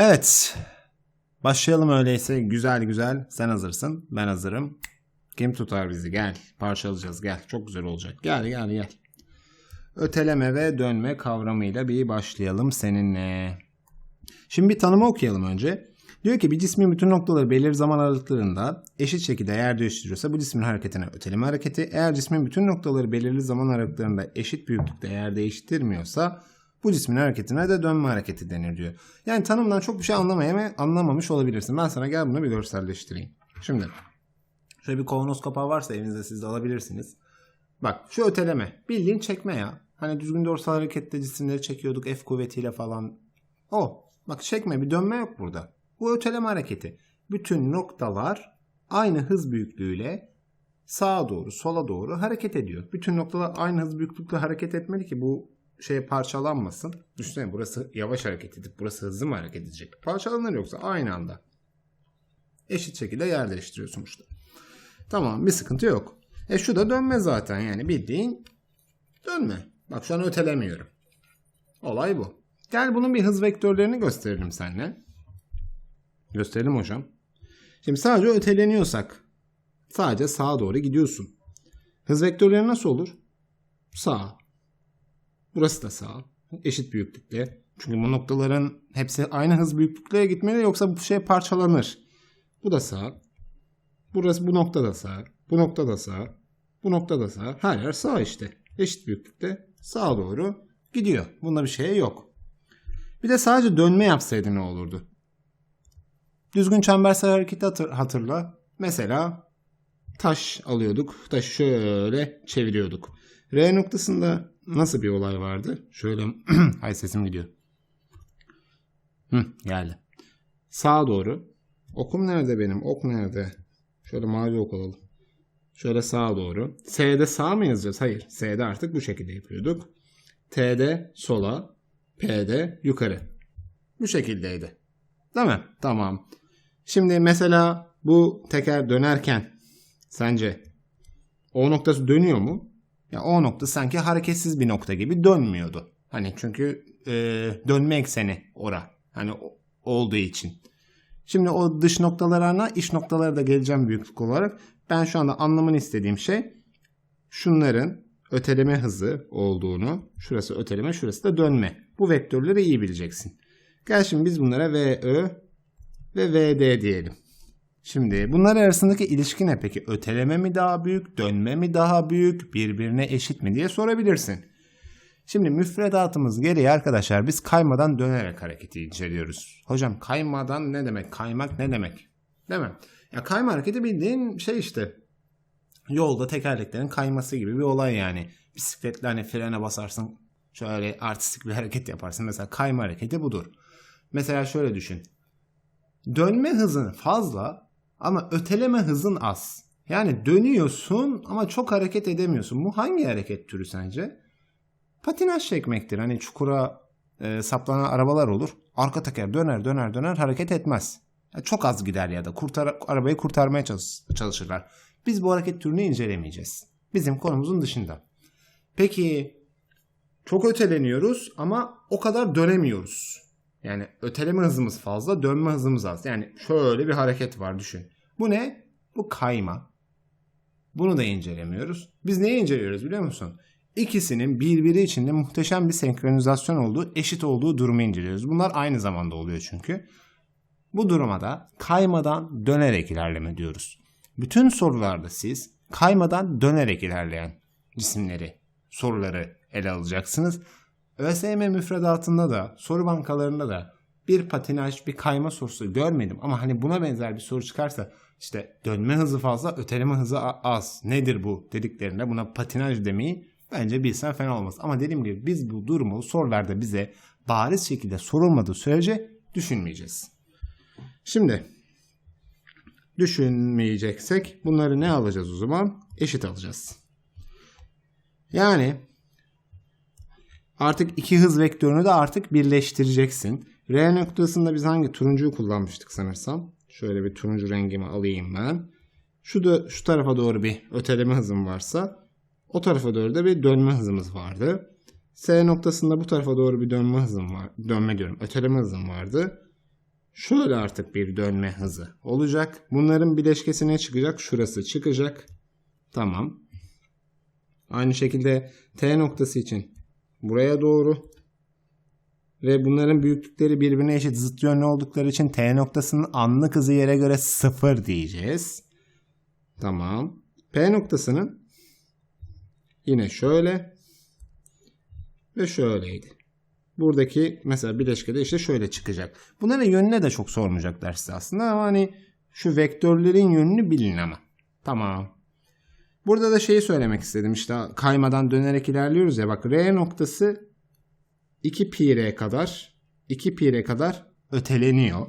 Evet. Başlayalım öyleyse. Güzel güzel. Sen hazırsın. Ben hazırım. Kim tutar bizi? Gel. Parçalayacağız. Gel. Çok güzel olacak. Gel gel gel. Öteleme ve dönme kavramıyla bir başlayalım seninle. Şimdi bir tanımı okuyalım önce. Diyor ki bir cismin bütün noktaları belirli zaman aralıklarında eşit şekilde yer değiştiriyorsa bu cismin hareketine öteleme hareketi. Eğer cismin bütün noktaları belirli zaman aralıklarında eşit büyüklükte yer değiştirmiyorsa bu cismin hareketine de dönme hareketi denir diyor. Yani tanımdan çok bir şey anlamaya anlamamış olabilirsin. Ben sana gel bunu bir görselleştireyim. Şimdi şöyle bir kavanoz kapağı varsa evinizde siz de alabilirsiniz. Bak şu öteleme bildiğin çekme ya. Hani düzgün doğrusal harekette cisimleri çekiyorduk F kuvvetiyle falan. O. Bak çekme bir dönme yok burada. Bu öteleme hareketi. Bütün noktalar aynı hız büyüklüğüyle sağa doğru sola doğru hareket ediyor. Bütün noktalar aynı hız büyüklükle hareket etmeli ki bu şey parçalanmasın. Düşünsene burası yavaş hareket edip burası hızlı mı hareket edecek? Parçalanır yoksa aynı anda. Eşit şekilde yer değiştiriyor sonuçta. Tamam bir sıkıntı yok. E şu da dönme zaten yani bildiğin dönme. Bak şu an ötelemiyorum. Olay bu. Gel bunun bir hız vektörlerini gösterelim seninle. Gösterelim hocam. Şimdi sadece öteleniyorsak sadece sağa doğru gidiyorsun. Hız vektörleri nasıl olur? Sağ. Burası da sağ. Eşit büyüklükte. Çünkü bu noktaların hepsi aynı hız büyüklükle gitmeli yoksa bu şey parçalanır. Bu da sağ. Burası bu nokta da sağ. Bu nokta da sağ. Bu nokta da sağ. Her yer sağ işte. Eşit büyüklükte sağa doğru gidiyor. Bunda bir şey yok. Bir de sadece dönme yapsaydı ne olurdu? Düzgün çembersel hareketi hatır, hatırla. Mesela taş alıyorduk. Taşı şöyle çeviriyorduk. R noktasında nasıl bir olay vardı? Şöyle hay sesim gidiyor. Hı, geldi. Sağa doğru. Okum nerede benim? Ok nerede? Şöyle mavi ok alalım. Şöyle sağa doğru. S'de sağ mı yazacağız? Hayır. S'de artık bu şekilde yapıyorduk. T'de sola. P'de yukarı. Bu şekildeydi. Değil mi? Tamam. Şimdi mesela bu teker dönerken sence O noktası dönüyor mu? Ya O noktası sanki hareketsiz bir nokta gibi dönmüyordu. Hani çünkü e, dönme ekseni ora. Hani olduğu için. Şimdi o dış noktalarına iç noktalara da geleceğim büyüklük olarak. Ben şu anda anlamını istediğim şey şunların öteleme hızı olduğunu. Şurası öteleme, şurası da dönme. Bu vektörleri iyi bileceksin. Gel şimdi biz bunlara VÖ ve VD diyelim. Şimdi bunlar arasındaki ilişki ne peki? Öteleme mi daha büyük, dönme mi daha büyük, birbirine eşit mi diye sorabilirsin. Şimdi müfredatımız gereği arkadaşlar biz kaymadan dönerek hareketi inceliyoruz. Hocam kaymadan ne demek? Kaymak ne demek? Değil mi? Ya kayma hareketi bildiğin şey işte yolda tekerleklerin kayması gibi bir olay yani. Bisikletle hani frene basarsın şöyle artistik bir hareket yaparsın. Mesela kayma hareketi budur. Mesela şöyle düşün. Dönme hızın fazla ama öteleme hızın az. Yani dönüyorsun ama çok hareket edemiyorsun. Bu hangi hareket türü sence? Patinaj çekmektir. Hani çukura e, saplanan arabalar olur. Arka teker döner döner döner hareket etmez. Yani çok az gider ya da kurtar, arabayı kurtarmaya çalış, çalışırlar. Biz bu hareket türünü incelemeyeceğiz. Bizim konumuzun dışında. Peki çok öteleniyoruz ama o kadar dönemiyoruz. Yani öteleme hızımız fazla, dönme hızımız az. Yani şöyle bir hareket var düşün. Bu ne? Bu kayma. Bunu da incelemiyoruz. Biz neyi inceliyoruz biliyor musun? İkisinin birbiri içinde muhteşem bir senkronizasyon olduğu, eşit olduğu durumu inceliyoruz. Bunlar aynı zamanda oluyor çünkü. Bu duruma da kaymadan dönerek ilerleme diyoruz. Bütün sorularda siz kaymadan dönerek ilerleyen cisimleri, soruları ele alacaksınız. ÖSYM müfredatında da, soru bankalarında da bir patinaj, bir kayma sorusu görmedim. Ama hani buna benzer bir soru çıkarsa işte dönme hızı fazla, öteleme hızı az. Nedir bu dediklerinde buna patinaj demeyi bence bilsen fena olmaz. Ama dediğim gibi biz bu durumu sorularda bize bariz şekilde sorulmadığı sürece düşünmeyeceğiz. Şimdi düşünmeyeceksek bunları ne alacağız o zaman? Eşit alacağız. Yani artık iki hız vektörünü de artık birleştireceksin. R noktasında biz hangi turuncuyu kullanmıştık sanırsam? Şöyle bir turuncu rengimi alayım ben. Şu da şu tarafa doğru bir öteleme hızım varsa o tarafa doğru da bir dönme hızımız vardı. S noktasında bu tarafa doğru bir dönme hızım var. Dönme diyorum. Öteleme hızım vardı. Şöyle artık bir dönme hızı olacak. Bunların bileşkesi ne çıkacak? Şurası çıkacak. Tamam. Aynı şekilde T noktası için buraya doğru ve bunların büyüklükleri birbirine eşit zıt yönlü oldukları için T noktasının anlık hızı yere göre 0 diyeceğiz. Tamam. P noktasının yine şöyle ve şöyleydi. Buradaki mesela bileşkede işte şöyle çıkacak. Bunların yönüne de çok sormayacaklar size aslında ama hani şu vektörlerin yönünü bilin ama. Tamam. Burada da şeyi söylemek istedim işte kaymadan dönerek ilerliyoruz ya bak R noktası 2 pi r kadar 2 pi r kadar öteleniyor.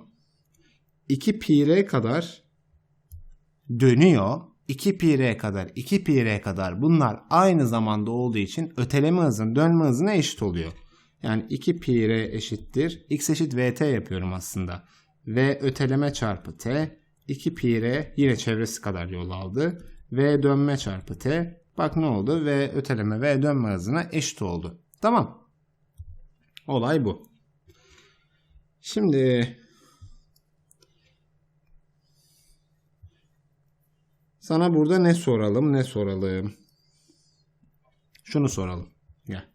2 pi r kadar dönüyor. 2 pi r kadar 2 pi r kadar bunlar aynı zamanda olduğu için öteleme hızının dönme hızına eşit oluyor. Yani 2 pi r eşittir. x eşit vt yapıyorum aslında. V öteleme çarpı t 2 pi r yine çevresi kadar yol aldı. V dönme çarpı t bak ne oldu? V öteleme V dönme hızına eşit oldu. Tamam. Olay bu. Şimdi sana burada ne soralım ne soralım. Şunu soralım. Gel.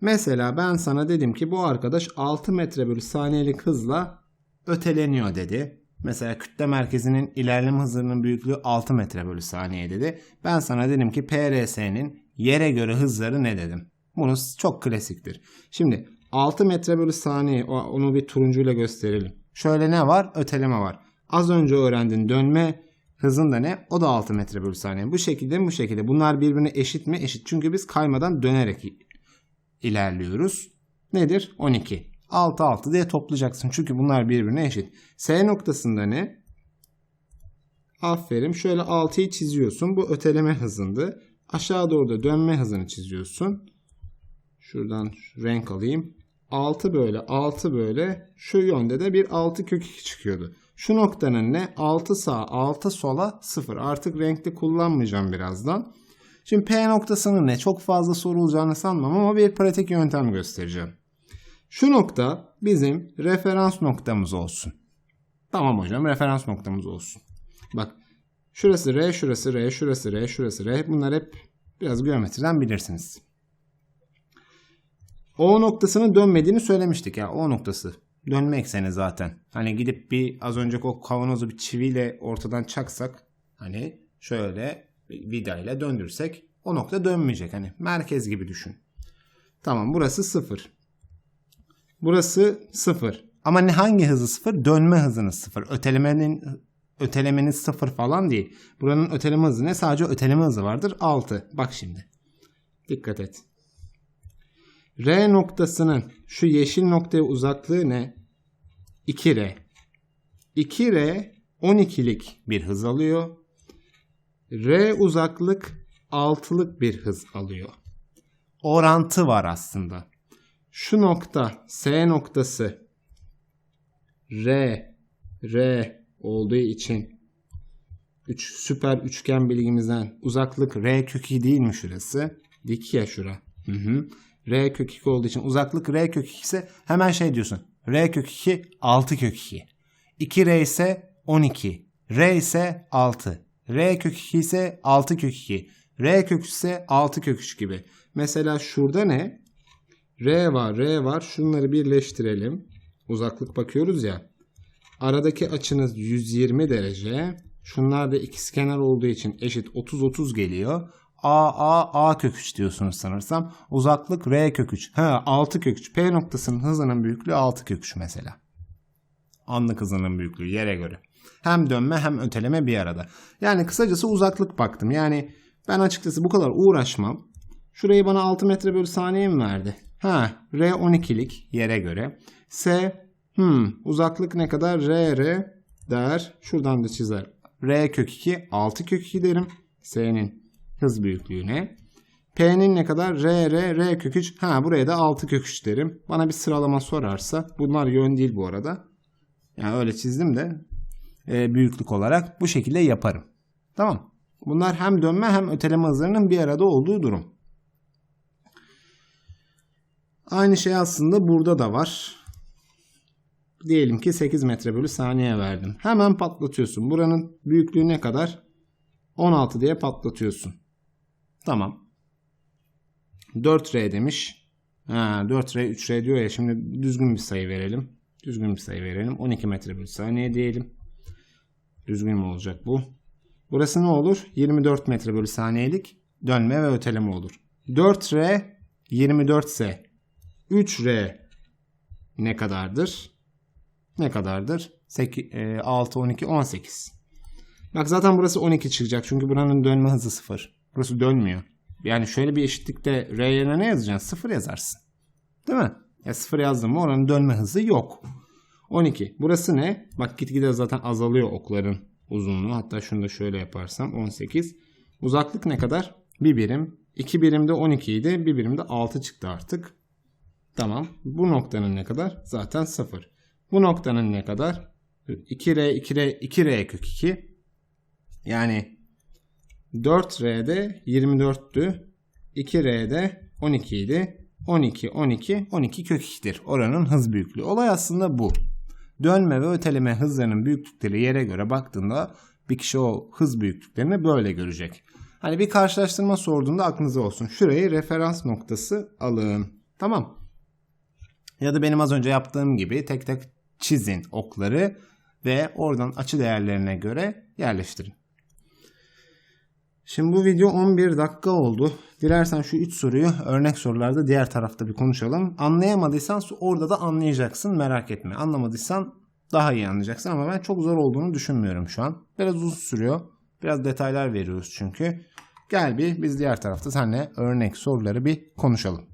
Mesela ben sana dedim ki bu arkadaş 6 metre bölü saniyelik hızla öteleniyor dedi. Mesela kütle merkezinin ilerleme hızının büyüklüğü 6 metre bölü saniye dedi. Ben sana dedim ki PRS'nin yere göre hızları ne dedim. Bunu çok klasiktir. Şimdi 6 metre bölü saniye onu bir turuncuyla gösterelim. Şöyle ne var? Öteleme var. Az önce öğrendin dönme hızın da ne? O da 6 metre bölü saniye. Bu şekilde bu şekilde. Bunlar birbirine eşit mi? Eşit. Çünkü biz kaymadan dönerek ilerliyoruz. Nedir? 12. 6 6 diye toplayacaksın. Çünkü bunlar birbirine eşit. S noktasında ne? Aferin. Şöyle 6'yı çiziyorsun. Bu öteleme hızındı. Aşağı doğru da dönme hızını çiziyorsun. Şuradan renk alayım. 6 böyle 6 böyle şu yönde de bir 6 kök 2 çıkıyordu. Şu noktanın ne? 6 sağ 6 sola 0. Artık renkli kullanmayacağım birazdan. Şimdi P noktasının ne? Çok fazla sorulacağını sanmam ama bir pratik yöntem göstereceğim. Şu nokta bizim referans noktamız olsun. Tamam hocam referans noktamız olsun. Bak şurası R, şurası R, şurası R, şurası R. Bunlar hep biraz geometriden bilirsiniz. O noktasının dönmediğini söylemiştik ya. O noktası dönme ekseni zaten. Hani gidip bir az önce o kavanozu bir çiviyle ortadan çaksak hani şöyle vidayla döndürsek o nokta dönmeyecek. Hani merkez gibi düşün. Tamam burası sıfır. Burası sıfır. Ama ne hangi hızı sıfır? Dönme hızını sıfır. Ötelemenin ötelemenin sıfır falan değil. Buranın öteleme hızı ne? Sadece öteleme hızı vardır. 6. Bak şimdi. Dikkat et. R noktasının şu yeşil noktaya uzaklığı ne? 2R. 2R 12'lik bir hız alıyor. R uzaklık 6'lık bir hız alıyor. Orantı var aslında. Şu nokta S noktası R R olduğu için üç, süper üçgen bilgimizden uzaklık R kökü değil mi şurası? Dik ya şura. Hı hı. R kök 2 olduğu için uzaklık R kök 2 ise hemen şey diyorsun. R kök 2 6 kök 2. 2R ise 12. R ise 6. R kök 2 ise 6 kök 2. R kök 3 ise 6 kök 3 gibi. Mesela şurada ne? R var, R var. Şunları birleştirelim. Uzaklık bakıyoruz ya. Aradaki açınız 120 derece. Şunlar da ikizkenar olduğu için eşit 30-30 geliyor. A, A, A kök 3 diyorsunuz sanırsam. Uzaklık R kök 3. Ha, 6 kök 3. P noktasının hızının büyüklüğü 6 kök 3 mesela. Anlık hızının büyüklüğü yere göre. Hem dönme hem öteleme bir arada. Yani kısacası uzaklık baktım. Yani ben açıkçası bu kadar uğraşmam. Şurayı bana 6 metre bölü saniye mi verdi? Ha, R 12'lik yere göre. S, hmm, uzaklık ne kadar? R, R der. Şuradan da çizer. R kök 2, 6 kök 2 derim. S'nin hız büyüklüğüne. P'nin ne kadar? R, R, R kök 3. Ha buraya da 6 kök 3 derim. Bana bir sıralama sorarsa. Bunlar yön değil bu arada. Yani öyle çizdim de e, büyüklük olarak bu şekilde yaparım. Tamam. Bunlar hem dönme hem öteleme hızlarının bir arada olduğu durum. Aynı şey aslında burada da var. Diyelim ki 8 metre bölü saniye verdim. Hemen patlatıyorsun. Buranın büyüklüğü ne kadar? 16 diye patlatıyorsun. Tamam. 4R demiş. Ha, 4R 3R diyor ya şimdi düzgün bir sayı verelim. Düzgün bir sayı verelim. 12 metre bölü saniye diyelim. Düzgün mü olacak bu? Burası ne olur? 24 metre bölü saniyelik dönme ve öteleme olur. 4R 24 ise 3R ne kadardır? Ne kadardır? 8, 6, 12, 18. Bak zaten burası 12 çıkacak. Çünkü buranın dönme hızı 0. Burası dönmüyor. Yani şöyle bir eşitlikte R yerine ne yazacaksın? 0 yazarsın. Değil mi? Ya 0 yazdın mı oranın dönme hızı yok. 12. Burası ne? Bak gitgide zaten azalıyor okların uzunluğu. Hatta şunu da şöyle yaparsam 18. Uzaklık ne kadar? 1 birim. 2 birimde 12 idi. 1 birimde 6 çıktı artık. Tamam. Bu noktanın ne kadar? Zaten 0. Bu noktanın ne kadar? 2R, 2R, 2R kök 2. Yani 4R'de 24'tü. 2R'de 12 idi. 12, 12, 12 kök 2'dir. Oranın hız büyüklüğü. Olay aslında bu. Dönme ve öteleme hızlarının büyüklükleri yere göre baktığında bir kişi o hız büyüklüklerini böyle görecek. Hani bir karşılaştırma sorduğunda aklınıza olsun. Şurayı referans noktası alın. Tamam. Ya da benim az önce yaptığım gibi tek tek çizin okları ve oradan açı değerlerine göre yerleştirin. Şimdi bu video 11 dakika oldu. Dilersen şu 3 soruyu örnek sorularda diğer tarafta bir konuşalım. Anlayamadıysan orada da anlayacaksın merak etme. Anlamadıysan daha iyi anlayacaksın ama ben çok zor olduğunu düşünmüyorum şu an. Biraz uzun sürüyor. Biraz detaylar veriyoruz çünkü. Gel bir biz diğer tarafta seninle örnek soruları bir konuşalım.